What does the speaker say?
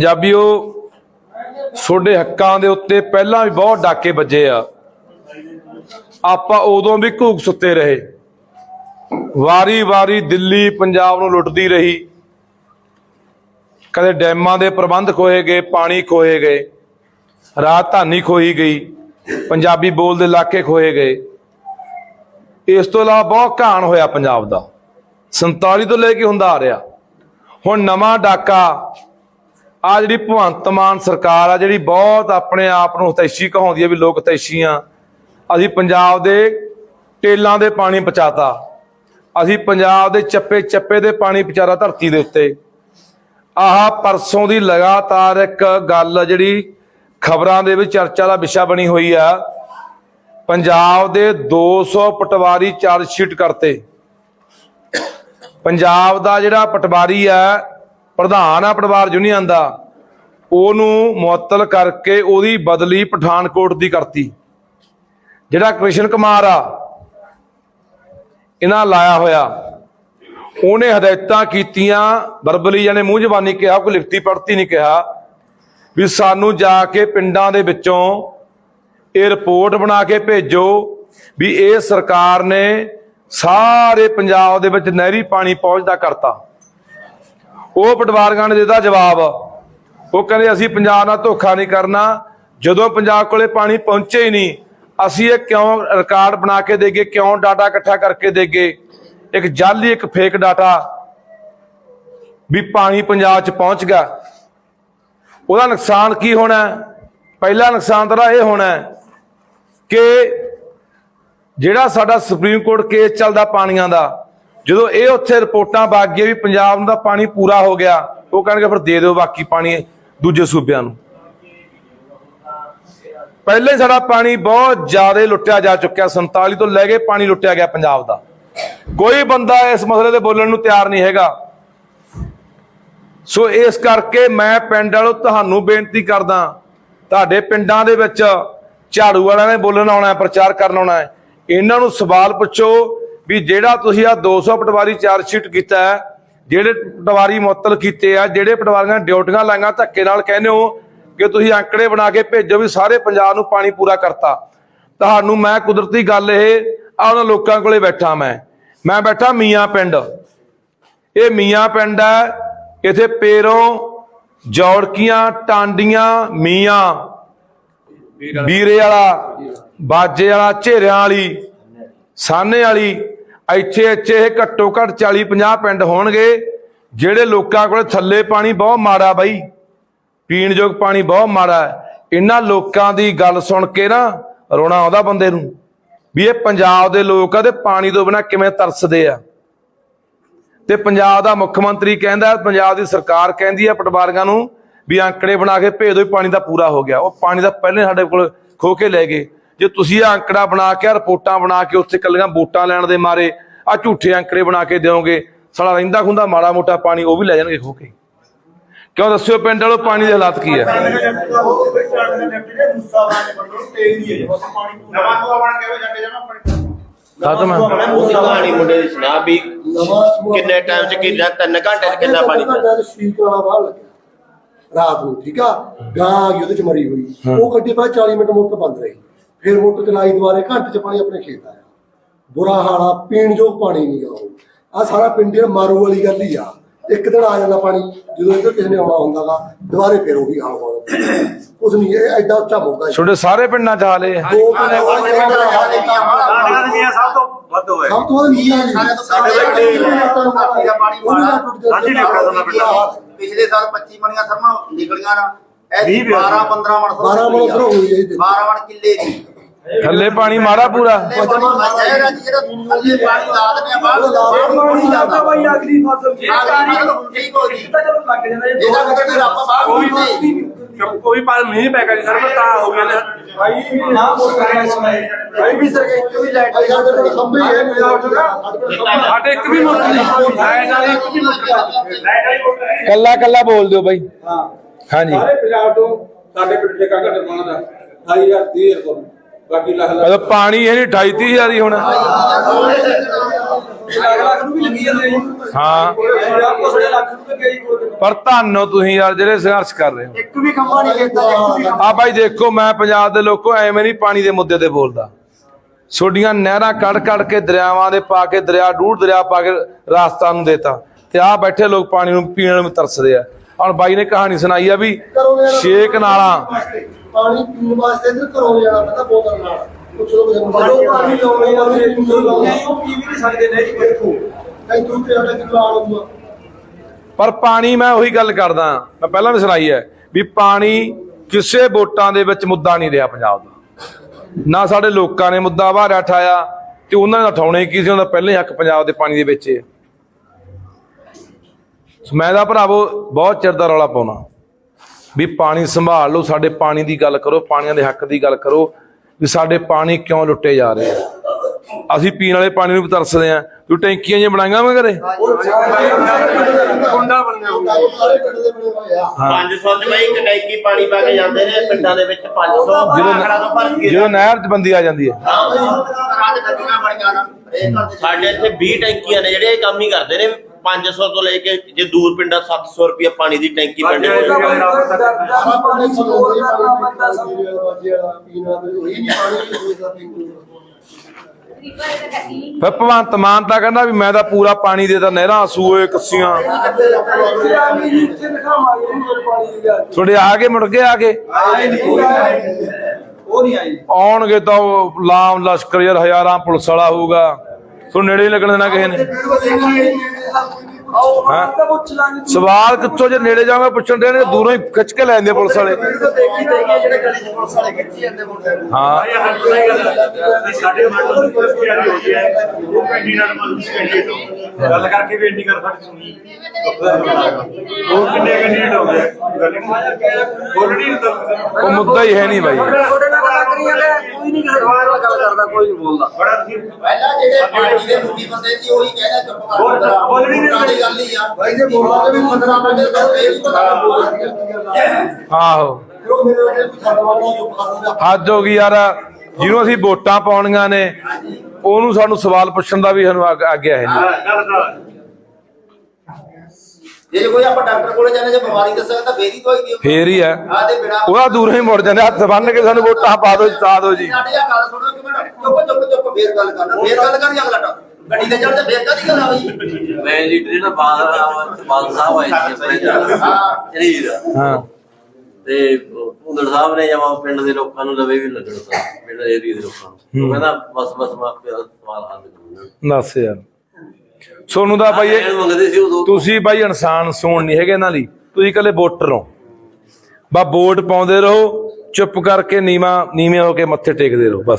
ਪੰਜਾਬੀਓ, ਤੁਹਾਡੇ ਹੱਕਾਂ ਦੇ ਉੱਤੇ ਪਹਿਲਾਂ ਵੀ ਬਹੁਤ ਡਾਕੇ ਵੱਜੇ ਆ। ਆਪਾਂ ਉਦੋਂ ਵੀ ਘੂਕ ਸੁੱਤੇ ਰਹੇ। ਵਾਰੀ-ਵਾਰੀ ਦਿੱਲੀ ਪੰਜਾਬ ਨੂੰ ਲੁੱਟਦੀ ਰਹੀ। ਕਦੇ ਡੈਮਾਂ ਦੇ ਪ੍ਰਬੰਧ ਖੋਏ ਗਏ, ਪਾਣੀ ਖੋਏ ਗਏ। ਰਾਜਧਾਨੀ ਖੋਈ ਗਈ, ਪੰਜਾਬੀ ਬੋਲਦੇ ਇਲਾਕੇ ਖੋਏ ਗਏ। ਇਸ ਤੋਂ ਇਲਾਵਾ ਬਹੁਤ ਘਾਣ ਹੋਇਆ ਪੰਜਾਬ ਦਾ। 47 ਤੋਂ ਲੈ ਕੇ ਹੁੰਦਾ ਆ ਰਿਹਾ। ਹੁਣ ਨਵਾਂ ਡਾਕਾ ਆ ਜਿਹੜੀ ਭਗਵੰਤ ਮਾਨ ਸਰਕਾਰ ਆ, ਜਿਹੜੀ ਬਹੁਤ ਆਪਣੇ ਆਪ ਨੂੰ ਹਤੈਸ਼ੀ ਕਹਾਉਂਦੀ ਹੈ ਵੀ ਲੋਕ ਹਤੈਸ਼ੀ ਆ। ਅਸੀਂ ਪੰਜਾਬ ਦੇ ਟੇਲਾਂ ਦੇ ਪਾਣੀ ਪਹੁੰਚਾਤਾ। ਅਸੀਂ ਪੰਜਾਬ ਦੇ ਚੱਪੇ ਚੱਪੇ ਦੇ ਪਾਣੀ ਪਹੁੰਚਾਰਾ ਧਰਤੀ ਦੇ ਉੱਤੇ। ਆਹ ਪਰਸੋਂ ਦੀ ਲਗਾਤਾਰ ਇੱਕ ਗੱਲ ਜਿਹੜੀ ਖਬਰਾਂ ਦੇ ਵਿੱਚ ਚਰਚਾ ਦਾ ਵਿਸ਼ਾ ਬਣੀ ਹੋਈ ਆ। ਪੰਜਾਬ ਦੇ 200 ਪਟਵਾਰੀ ਚਾਰਜ ਸ਼ੀਟ ਕਰਤੇ। ਪੰਜਾਬ ਦਾ ਜਿਹੜਾ ਪਟਵਾਰੀ ਆ ਪ੍ਰਧਾਨ ਆ ਪਰਿਵਾਰ ਯੂਨੀਅਨ ਦਾ, ਉਹਨੂੰ ਮੁਅੱਤਲ ਕਰਕੇ ਉਹਦੀ ਬਦਲੀ ਪਠਾਨਕੋਟ ਦੀ ਕਰਤੀ। ਜਿਹੜਾ ਕ੍ਰਿਸ਼ਨ ਕੁਮਾਰ ਆ, ਇਹਨਾਂ ਲਾਇਆ ਹੋਇਆ, ਉਹਨੇ ਹਦਾਇਤਾਂ ਕੀਤੀਆਂ ਵਰਬਲੀ ਜਾਨੇ ਮੂੰਹ ਜ਼ਬਾਨੀ ਕਿਹਾ, ਕੋਈ ਲਿਖਤੀ ਪੜਤੀ ਨਹੀਂ ਕਿਹਾ, ਵੀ ਸਾਨੂੰ ਜਾ ਕੇ ਪਿੰਡਾਂ ਦੇ ਵਿੱਚੋਂ ਇਹ ਰਿਪੋਰਟ ਬਣਾ ਕੇ ਭੇਜੋ ਵੀ ਇਹ ਸਰਕਾਰ ਨੇ ਸਾਰੇ ਪੰਜਾਬ ਦੇ ਵਿੱਚ ਨਹਿਰੀ ਪਾਣੀ ਪਹੁੰਚਦਾ ਕਰਤਾ। ਉਹ ਪਟਵਾਰੀਆਂ ਨੇ ਦਿੱਤਾ ਜਵਾਬ। ਉਹ ਕਹਿੰਦੇ, ਅਸੀਂ ਪੰਜਾਬ ਨਾਲ ਧੋਖਾ ਨਹੀਂ ਕਰਨਾ। ਜਦੋਂ ਪੰਜਾਬ ਕੋਲੇ ਪਾਣੀ ਪਹੁੰਚੇ ਹੀ ਨਹੀਂ, ਅਸੀਂ ਇਹ ਕਿਉਂ ਰਿਕਾਰਡ ਬਣਾ ਕੇ ਦੇਗੇ, ਕਿਉਂ ਡਾਟਾ ਇਕੱਠਾ ਕਰਕੇ ਦੇਗੇ? ਇੱਕ ਜਾਲੀ, ਇੱਕ ਫੇਕ ਡਾਟਾ ਵੀ ਪਾਣੀ ਪੰਜਾਬ 'ਚ ਪਹੁੰਚ ਗਿਆ। ਉਹਦਾ ਨੁਕਸਾਨ ਕੀ ਹੋਣਾ? ਪਹਿਲਾ ਨੁਕਸਾਨ ਤਾਂ ਇਹ ਹੋਣਾ ਕਿ ਜਿਹੜਾ ਸਾਡਾ ਸੁਪਰੀਮ ਕੋਰਟ ਕੇਸ ਚੱਲਦਾ ਪਾਣੀਆਂ ਦਾ ਜਦੋਂ ਇਹ ਉੱਥੇ ਰਿਪੋਰਟਾਂ ਵਗ ਗਈਆਂ ਵੀ ਪੰਜਾਬ ਦਾ ਪਾਣੀ ਪੂਰਾ ਹੋ ਗਿਆ, ਉਹ ਕਹਿਣਗੇ ਫਿਰ ਦੇ ਦਿਓ ਬਾਕੀ ਪਾਣੀ ਦੂਜੇ ਸੂਬਿਆਂ ਨੂੰ। ਪਹਿਲੇ ਸਾਡਾ ਪਾਣੀ ਬਹੁਤ ਜ਼ਿਆਦਾ ਲੁੱਟਿਆ ਜਾ ਚੁੱਕਿਆ 47 ਤੋਂ ਲੈ ਕੇ ਪਾਣੀ ਲੁੱਟਿਆ ਗਿਆ ਪੰਜਾਬ ਦਾ। ਕੋਈ ਬੰਦਾ ਇਸ ਮਸਲੇ ਤੇ ਬੋਲਣ ਨੂੰ ਤਿਆਰ ਨਹੀਂ ਹੈਗਾ। ਸੋ ਇਸ ਕਰਕੇ ਮੈਂ ਪਿੰਡ ਵਾਲੋ ਤੁਹਾਨੂੰ ਬੇਨਤੀ ਕਰਦਾ, ਤੁਹਾਡੇ ਪਿੰਡਾਂ ਦੇ ਵਿੱਚ ਝਾੜੂ ਵਾਲਿਆਂ ਨੇ ਬੋਲਣ ਆਉਣਾ ਹੈ, ਪ੍ਰਚਾਰ ਕਰਨ ਆਉਣਾ ਹੈ। ਇਹਨਾਂ ਨੂੰ ਸਵਾਲ ਪੁੱਛੋ ਵੀ ਜਿਹੜਾ ਤੁਸੀਂ ਆ 200 ਪਟਵਾਰੀ ਚਾਰਜ ਸ਼ੀਟ ਕੀਤਾ ਹੈ ਜਿਹੜੇ ਪਟਵਾਰੀ ਮੁਅੱਤਲ ਕੀਤੇ ਆ ਜਿਹੜੇ ਪਟਵਾਰੀਆਂ ਡਿਊਟੀਆਂ ਲਾਈਆਂ ਧੱਕੇ ਨਾਲ ਕਹਿੰਦੇ ਹੋ ਕਿ ਤੁਸੀਂ ਅੰਕੜੇ ਬਣਾ ਕੇ ਭੇਜੋ ਵੀ ਸਾਰੇ ਪੰਜਾਬ ਨੂੰ ਪਾਣੀ ਪੂਰਾ ਕਰਤਾ। ਤੁਹਾਨੂੰ ਮੈਂ ਕੁਦਰਤੀ ਗੱਲ ਇਹ ਆ ਉਹਨਾਂ ਲੋਕਾਂ ਕੋਲੇ ਬੈਠਾ ਮੈਂ। ਮੈਂ ਬੈਠਾ ਮੀਆਂ ਪਿੰਡ। ਇਹ ਮੀਆਂ ਪਿੰਡ ਹੈ ਇਥੇ ਪੇਰੋਂ ਜੌੜਕੀਆਂ ਟਾਂਡੀਆਂ ਮੀਆਂ ਵੀਰੇ ਵਾਲਾ। ਬਾਜੇ ਵਾਲਾ ਝੇਰਿਆਂ ਵਾਲੀ ਸਾਨੇ ਵਾਲੀ ਇੱਥੇ ਇੱਥੇ ਇਹ ਘੱਟੋ ਘੱਟ 40 50 ਪਿੰਡ ਹੋਣਗੇ, ਜਿਹੜੇ ਲੋਕਾਂ ਕੋਲ ਥੱਲੇ ਪਾਣੀ ਬਹੁਤ ਮਾੜਾ ਬਾਈ, ਪੀਣ ਯੋਗ ਪਾਣੀ ਬਹੁਤ ਮਾੜਾ ਇਹਨਾਂ ਲੋਕਾਂ ਦੀ ਗੱਲ ਸੁਣ ਕੇ ਨਾ ਰੋਣਾ ਆਉਂਦਾ ਬੰਦੇ ਨੂੰ, ਵੀ ਇਹ ਪੰਜਾਬ ਦੇ ਲੋਕ ਆ ਤੇ ਪਾਣੀ ਤੋਂ ਬਿਨਾ ਕਿਵੇਂ ਤਰਸਦੇ ਆ। ਤੇ ਪੰਜਾਬ ਦਾ ਮੁੱਖ ਮੰਤਰੀ ਕਹਿੰਦਾ, ਪੰਜਾਬ ਦੀ ਸਰਕਾਰ ਕਹਿੰਦੀ ਹੈ ਪਟਵਾਰੀਆਂ ਨੂੰ ਵੀ ਅੰਕੜੇ ਬਣਾ ਕੇ ਭੇਜ ਦਿਓ ਪਾਣੀ ਦਾ ਪੂਰਾ ਹੋ ਗਿਆ। ਉਹ ਪਾਣੀ ਦਾ ਪਹਿਲੇ ਸਾਡੇ ਕੋਲ ਖੋ ਕੇ ਲੈ ਗਏ। ਜੇ ਤੁਸੀਂ ਇਹ ਅੰਕੜਾ ਬਣਾ ਕੇ ਆਹ ਰਿਪੋਰਟਾਂ ਬਣਾ ਕੇ ਉੱਥੇ ਕੱਲੀਆਂ ਵੋਟਾਂ ਲੈਣ ਦੇ ਮਾਰੇ ਆ ਝੂਠੇ ਅੰਕੜੇ ਬਣਾ ਕੇ ਦਿਓਗੇ ਸਾਲਾ ਰਹਿੰਦਾ ਖੁੰਦਾ ਮਾੜਾ ਮੋਟਾ ਪਾਣੀ ਉਹ ਵੀ ਲੈ ਜਾਣਗੇ ਖੋ ਕੇ। ਕਿਉਂ ਦੱਸਿਓ ਪਿੰਡ ਵਾਲੋ ਪਾਣੀ ਦੇ ਹਾਲਾਤ ਕੀ ਹੈ? ਖਤਮ ਹੈ। ਉਹਦੀ ਕਹਾਣੀ ਮੁੰਡੇ ਦੀ ਸੁਣਾ ਵੀ ਕਿੰਨੇ ਟਾਈਮ ਚ ਕਿੰਨਾ ਤਿੰਨ ਘੰਟੇ ਚ ਕਿੰਨਾ ਪਾਣੀ ਬਾਹਰ ਲੱਗਿਆ ਰਾਤ ਨੂੰ ਠੀਕ ਆ? ਗਾਂ ਆ ਉਹਦੇ ਚ ਮਰੀ ਹੋਈ। ਉਹ ਗੱਡੀ ਪਹਿਲਾਂ 40 ਮਿੰਟ ਮੋਟਰ ਬੰਦ ਰਹੀ। ਫਿਰ ਮੋਟਰ ਚਲਾਈ ਦੁਬਾਰੇ ਘੰਟੇ ਚ ਪਾਣੀ ਆਪਣੇ ਖੇਤ ਆਇਆ। ਬੁਰਾ ਹਾਲ ਪੀਣ ਯੋਗ ਪਾਣੀ ਨਹੀਂ ਆ ਉਹ। ਆ ਸਾਰਾ ਪਿੰਡ ਹੀ ਮਾਰੂ ਵਾਲੀ ਗੱਲ ਹੀ ਆ। ਇੱਕ ਦਿਨ ਆ ਜਾਂਦਾ ਪਾਣੀ ਜਦੋਂ ਇੱਧਰ ਕਿਸੇ ਨੇ ਆਉਣਾ ਹੁੰਦਾਗਾ ਦੁਬਾਰੇ ਫਿਰ ਉਹੀ ਹਾਲ ਹੋਣਾ। ਕੁਝ ਨਹੀਂ ਇਹ ਐਡਾ ਉੱਚਾ ਮੋਗਾ ਤੁਹਾਡੇ ਸਾਰੇ ਪਿੰਡਾਂ ਚ ਹਾਲੇ ਹੈ ਦੋ ਪਿੰਡ ਸਭ ਤੋਂ ਵੱਧ ਹੋਇਆ। ਸਭ ਤੋਂ ਵੱਧ ਨਹੀਂ ਆ ਸਾਡੇ ਤੋਂ ਸਾਡੇ ਦਾ ਪਾਣੀ ਮਾਰਾ ਸਾਡੀ ਨੇ ਆਪਣਾ ਪਿੰਡਾਂ ਪਿਛਲੇ ਸਾਲ 25 ਮਣੀਆਂ ਸਰਮਾ ਨਿਕਲੀਆਂ ਨਾ ਇਹ ਵੀਹ ਵੀ 12 15 ਮਣ 12 ਮਣ ਹੋਈ ਹੈ ਇਹਦੇ। 12 ਮਣ ਕਿੱਲੇ ਦੀ। ਥੱਲੇ ਪਾਣੀ ਮਾੜਾ ਪੂਰਾ। ਥੱਲੇ ਪਾਣੀ ਸ਼ਹਿਰ ਅੱਜ ਜਿਹੜਾ ਥੱਲੇ ਪਾਣੀ ਲਾ ਦਿੰਦੇ ਆ ਬਾਹਰ ਬਾਹਰ ਨਹੀਂ ਜਾਂਦਾ ਬਾਈ ਅਗਲੀ ਫਸਲ ਇਹ ਪਾਣੀ ਹੁਣ ਠੀਕ ਹੋ ਜੀ ਤਾਂ ਚਲੋ ਲੱਗ ਜਾਂਦਾ ਜੇ ਇਹਦਾ ਮਤਲਬ ਵੀ ਰੱਬ ਬਾਹਰ ਨਹੀਂ ਕੋਈ ਪਾਲ ਨਹੀਂ ਪੈ ਗਿਆ ਸਰ ਤਾਂ ਹੋ ਗਿਆ ਨੇ। ਭਾਈ ਨਾ ਬੋਲ ਕਰਿਆ ਇਸ ਮੈਂ ਭਾਈ ਵੀ ਸਰ ਇੱਕ ਵੀ ਲਾਈਟ ਭਾਈ ਸਾਡੇ ਕੋਲ ਖੰਭੇ ਹੀ ਹੈ ਸਾਡੇ ਕੋਲ ਸਾਡੇ ਇੱਕ ਵੀ ਮੋਟਰ ਨਹੀਂ। ਲਾਈਟ ਵਾਲੀ ਇੱਕ ਵੀ ਮੋਟਰ ਲਾਈਟ ਵਾਲੀ ਮੋਟਰ ਹੈ ਕੱਲਾ ਕੱਲਾ ਬੋਲ ਦਿਓ ਬਾਈ। ਹਾਂ। ਹਾਂਜੀ। ਸਾਰੇ ਪੰਜਾਬ ਤੋਂ ਸਾਡੇ ਪਿੰਡ ਦੇ ਕਾਕਾ ਨਿਰਮਾਣ ਦਾ 28000 30000 ਬਾਕੀ ਲੱਖ ਲੱਖ। ਮਤਲਬ ਪਾਣੀ ਇਹ ਨਹੀਂ 28 ਹਜ਼ਾਰ ਹੀ ਹੋਣਾ। ਲੱਖ ਲੱਖ ਨੂੰ ਵੀ ਲੱਗੀ ਜਾਂਦੇ ਜੀ। ਹਾਂ। ਕੋਸੜੇ ਲੱਖ ਨੂੰ ਲੱਗਿਆ ਜੀ ਕੋਲ ਪਰ ਧੰਨੋ ਤੁਸੀਂ ਯਾਰ ਜਿਹੜੇ ਸੰਘਰਸ਼ ਕਰ ਰਹੇ ਹੋ। ਇੱਕ ਵੀ ਖੰਭਾ ਨਹੀਂ ਕੀਤਾ ਇੱਕ ਵੀ ਆ ਬਾਈ ਦੇਖੋ ਮੈਂ ਪੰਜਾਬ ਦੇ ਲੋਕੋ ਐਵੇਂ ਨਹੀਂ ਪਾਣੀ ਦੇ ਮੁੱਦੇ ਤੇ ਬੋਲਦਾ। ਛੋਡੀਆਂ ਨਹਿਰਾਂ ਕੱਢ ਕੱਢ ਕੇ ਦਰਿਆਵਾਂ ਦੇ ਪਾ ਕੇ ਦਰਿਆ ਡੂੜ ਦਰਿਆ ਪਾ ਕੇ ਰਾਸਤਾ ਨੂੰ ਦੇਤਾ। ਤੇ ਆ ਬੈਠੇ ਲੋਕ ਪਾਣੀ ਨੂੰ ਪੀਣ ਨੂੰ ਤਰਸਦੇ ਆ। ਹੁਣ ਬਾਈ ਨੇ ਕਹਾਣੀ ਸੁਣਾਈ ਆ ਵੀ ਛੇਕ ਨਾਲਾਂ ਪਾਣੀ ਪੀਣ ਵਾਸਤੇ ਇੱਧਰ ਘਰੋਂ ਜਾਣਾ ਪੈਂਦਾ ਬੋਤਲ ਨਾਲ। ਕਿਸੇ ਨੂੰ ਬਾਲੋ ਪਾਣੀ ਲਾਉਣੇ ਆ ਉਹਦੇ ਨਹੀਂ ਉਹ ਪੀ ਵੀ ਨਹੀਂ ਸਕਦੇ ਨੇ ਜੀ ਦੇਖੋ ਕਈ ਦੂਰ ਤੇ ਆਟਾ ਕਿਲੋ ਆਉਂਦਾ ਪਰ ਪਾਣੀ ਮੈਂ ਉਹੀ ਗੱਲ ਕਰਦਾ ਮੈਂ ਪਹਿਲਾਂ ਵੀ ਸੁਣਾਈ ਹੈ ਵੀ ਪਾਣੀ ਕਿਸੇ ਵੋਟਾਂ ਦੇ ਵਿੱਚ ਮੁੱਦਾ ਨਹੀਂ ਰਿਹਾ ਪੰਜਾਬ ਦਾ। ਨਾ ਸਾਡੇ ਲੋਕਾਂ ਨੇ ਮੁੱਦਾ ਬਾਹਰ ਠਾਇਆ ਤੇ ਉਹਨਾਂ ਨੇ ਉਠਾਉਣੇ ਕੀ ਸੀ ਉਹਨਾਂ ਦਾ ਪਹਿਲੇ ਹੱਕ ਪੰਜਾਬ ਦੇ ਪਾਣੀ ਦੇ ਵਿੱਚ ਹੈ ਸੋ ਮੈਂ ਦਾ ਭਰਾਵੋ ਬਹੁਤ ਚਿਰ ਦਾ ਰੌਲਾ ਪਾਉਣਾ। ਵੀ ਪਾਣੀ ਸੰਭਾਲ ਲਓ ਸਾਡੇ ਪਾਣੀ ਦੀ ਗੱਲ ਕਰੋ ਪਾਣੀਆਂ ਦੇ ਹੱਕ ਦੀ ਗੱਲ ਕਰੋ ਵੀ ਸਾਡੇ ਪਾਣੀ ਕਿਉਂ ਲੁੱਟੇ ਜਾ ਰਹੇ ਆ? ਅਸੀਂ ਪੀਣ ਵਾਲੇ ਪਾਣੀ ਨੂੰ ਵੀ ਤਰਸਦੇ ਆ। ਤੂੰ ਟੈਂਕੀਆਂ ਜਿਹੀਆਂ ਬਣਾਈਆਂ ਮੈਂ ਘਰੇ? ਕੁੰਡਾ ਬਣਿਆ ਪਿੰਡ ਦੇ ਬਣੇ ਹੋਏ ਆ 500 ਚ ਬਈ ਇੱਕ ਟੈਂਕੀ ਪਾਣੀ ਪਾ ਕੇ ਜਾਂਦੇ ਨੇ ਪਿੰਡਾਂ ਦੇ ਵਿੱਚ 500 ਆਖੜਾ ਤੋਂ ਭਰ ਕੇ ਜਦੋਂ ਨਹਿਰ 'ਚ ਬੰਦੀ ਆ ਜਾਂਦੀ ਹੈ। ਸਾਡੇ ਇੱਥੇ 20 ਟੈਂਕੀਆਂ ਨੇ ਜਿਹੜੇ ਇਹ ਕੰਮ ਹੀ ਕਰਦੇ ਨੇ। 500 ਤੋਂ ਲੈ ਕੇ ਜੇ ਦੂਰ ਪਿੰਡਾਂ 700 ਰੁਪਏ ਪਾਣੀ ਦੀ ਟੈਂਕੀ ਸਾਰਾ ਸਾਰਾ ਪਾਣੀ ਸਟੋਰ ਕਰਨਾ ਪੈਂਦਾ ਸਭ ਜਿਹੜਾ ਪੀਣਾ ਉਹੀ ਨਹੀਂ ਪਾਣੀ ਦਾ ਪੀਂਦੇ ਫਿਰ ਭਗਵੰਤ ਮਾਨ ਤਾਂ ਕਹਿੰਦਾ ਵੀ ਮੈਂ ਤਾਂ ਪੂਰਾ ਪਾਣੀ ਦੇ ਤਾਂ ਨਹਿਰਾਂ ਸੂਏ ਕੱਸੀਆਂ। ਤੁਹਾਡੇ ਆ ਕੇ ਮੁੜ ਕੇ ਆ ਕੇ? ਆਏ ਨਹੀਂ ਉਹ ਨਹੀਂ ਆਈ ਆਉਣਗੇ ਤਾਂ ਉਹ ਲਾਮ ਲਸ਼ਕਰ ਯਾਰ ਹਜ਼ਾਰਾਂ ਪੁਲਿਸ ਵਾਲਾ ਹੋਊਗਾ। ਤੁਹਾਨੂੰ ਨੇੜੇ ਲੱਗਣ ਦੇਣਾ ਕਿਸੇ ਨੇ। ਹਾਂ। ਸਵਾਲ ਕਿੱਥੋਂ ਜੇ ਨੇੜੇ ਜਾਵਾਂਗੇ ਪੁੱਛਣ ਦੇਣਗੇ ਦੂਰੋਂ ਹੀ ਖਿੱਚ ਕੇ ਲੈ ਜਾਂਦੇ ਪੁਲਿਸ ਵਾਲੇ ਦੇਖੀ ਦੇਖੀ ਜਿਹੜੇ ਗਲੀ ਚ ਪੁਲਿਸ ਵਾਲੇ। ਖਿੱਚੀ ਜਾਂਦੇ ਮੁੰਡੇ ਨੂੰ ਹਾਂ। ਸਾਡੇ ਮਨ ਨੂੰ ਕੋਈ ਤਿਆਰੀ ਹੋ ਗਈ ਹੈ ਉਹ ਕੈਂਡੀਡੇਟ ਮਨ ਕੈਂਡੀਡੇਟ ਗੱਲ ਕਰਕੇ ਵੀ ਇੰਨੀ ਗੱਲ ਸਾਡੀ ਸੁਣੀ। ਉਹ ਕਿੰਨੇ ਕੈਂਡੀਡੇਟ ਹੋ ਗਏ? ਆਲਰੇਡੀ ਉਹ ਮੁੱਦਾ ਹੀ ਹੈ ਨਹੀਂ ਬਾਈ। ਤੁਹਾਡੇ ਨਾਲ ਗੱਲ ਕਰੀ ਜਾਂਦੇ ਕੋਈ ਨਹੀਂ ਕਿਸੇ ਨਾਲ ਗੱਲ ਕਰਦਾ ਕੋਈ ਨਹੀਂ ਬੋਲਦਾ। ਬੜਾ ਤੁਸੀਂ ਪਹਿਲਾਂ ਜਿਹੜੇ ਪਾਰਟੀ ਦੇ ਮੁਖੀ ਬੰਦੇ ਸੀ ਉਹੀ ਕਹਿੰਦਾ ਚੁੱਪ ਕਰ ਹੋਰ ਤਾਂ already ਨੇ- ਵਾਲੀ ਗੱਲ ਹੀ ਆ। ਭਾਈ ਜੇ ਬੋਲਾਂਗੇ ਵੀ 15 ਮਿੰਟ ਦੇ ਇਹ ਵੀ ਪਤਾ ਲੱਗੂਗਾ ਆਹੋ। ਹੱਦ ਹੋ ਗਈ ਯਾਰ। ਜਿਹਨੂੰ ਅਸੀਂ ਵੋਟਾਂ ਪਾਉਣੀਆਂ ਨੇ ਉਹਨੂੰ ਸਾਨੂੰ ਸਵਾਲ ਪੁੱਛਣ ਦਾ ਵੀ ਸਾਨੂੰ ਆਗ- ਆਗਿਆ ਹੈ ਨਹੀਂ ਗੱਲ ਕਰ ਜੇ ਕੋਈ ਆਪਾਂ ਡਾਕਟਰ ਕੋਲੇ ਜਾਂਦੇ ਜੇ ਬਿਮਾਰੀ ਦੱਸਾਂਗੇ ਤਾਂ ਫੇਰ ਹੀ ਕੋਈ ਦਿਓ। ਫੇਰ ਹੀ ਹੈ ਆ ਤੇ ਬਿਨਾ ਉਹਦਾ ਦੂਰੋਂ ਹੀ ਮੁੜ ਜਾਂਦੇ ਹੱਥ ਬੰਨ ਕੇ ਸਾਨੂੰ ਵੋਟਾਂ ਪਾ ਦਿਓ ਜਿਤਾ ਦਿਓ ਜੀ। ਸਾਡੀ ਆ ਗੱਲ ਸੁਣੋ ਕਿ ਮੈਂ ਚੁੱਪ ਚੁੱਪ ਚੁੱਪ ਫੇਰ ਗੱਲ ਕਰਨਾ। ਫੇਰ ਗੱਲ ਕਰਨੀ ਅਗਲਾ ਟੱਪ ਗੱਡੀ ਤੇ ਚੜ੍ਹਦੇ ਫੇਰ ਕਾਦੀ ਗੱਲ ਆ ਬਈ? ਮੈਂ ਜੀ ਜਿਹੜਾ ਬਾਦਲ ਬਾਦਲ ਸਾਹਿਬ ਆਏ ਸੀ ਆਪਣੇ ਜਰੀਰ ਹਾਂ। ਤੇ ਭੁੰਦੜ ਸਾਹਿਬ ਨੇ ਜਮਾ ਪਿੰਡ ਦੇ ਲੋਕਾਂ ਨੂੰ ਲਵੇ ਵੀ ਲੱਗਣ ਏਰੀਆ ਦੇ ਲੋਕਾਂ ਨੂੰ। ਉਹ ਕਹਿੰਦਾ ਬਸ ਬਸ ਮੈਂ ਆਪੇ ਸਵਾਲ ਹੱਲ ਕਰੂੰਗਾ। ਦੱਸ ਯਾਰ। ਸੋਨੂੰ ਦਾ ਬਾਈ ਇਹ- ਇਹ ਮੰਗਦੇ ਸੀ ਉਦੋਂ ਤੁਸੀਂ ਬਾਈ ਇਨਸਾਨ ਸੋਣ ਨਹੀਂ ਹੈਗੇ ਇਹਨਾਂ ਲਈ। ਤੁਸੀਂ ਇਕੱਲੇ ਵੋਟਰ ਹੋ। ਬਾ ਵੋਟ ਪਾਉਂਦੇ ਰਹੋ ਚੁੱਪ ਕਰਕੇ ਨੀਵਾ ਨੀਵੇਂ ਹੋ ਕੇ ਮੱਥੇ ਟੇਕਦੇ ਰਹੋ ਬਸ।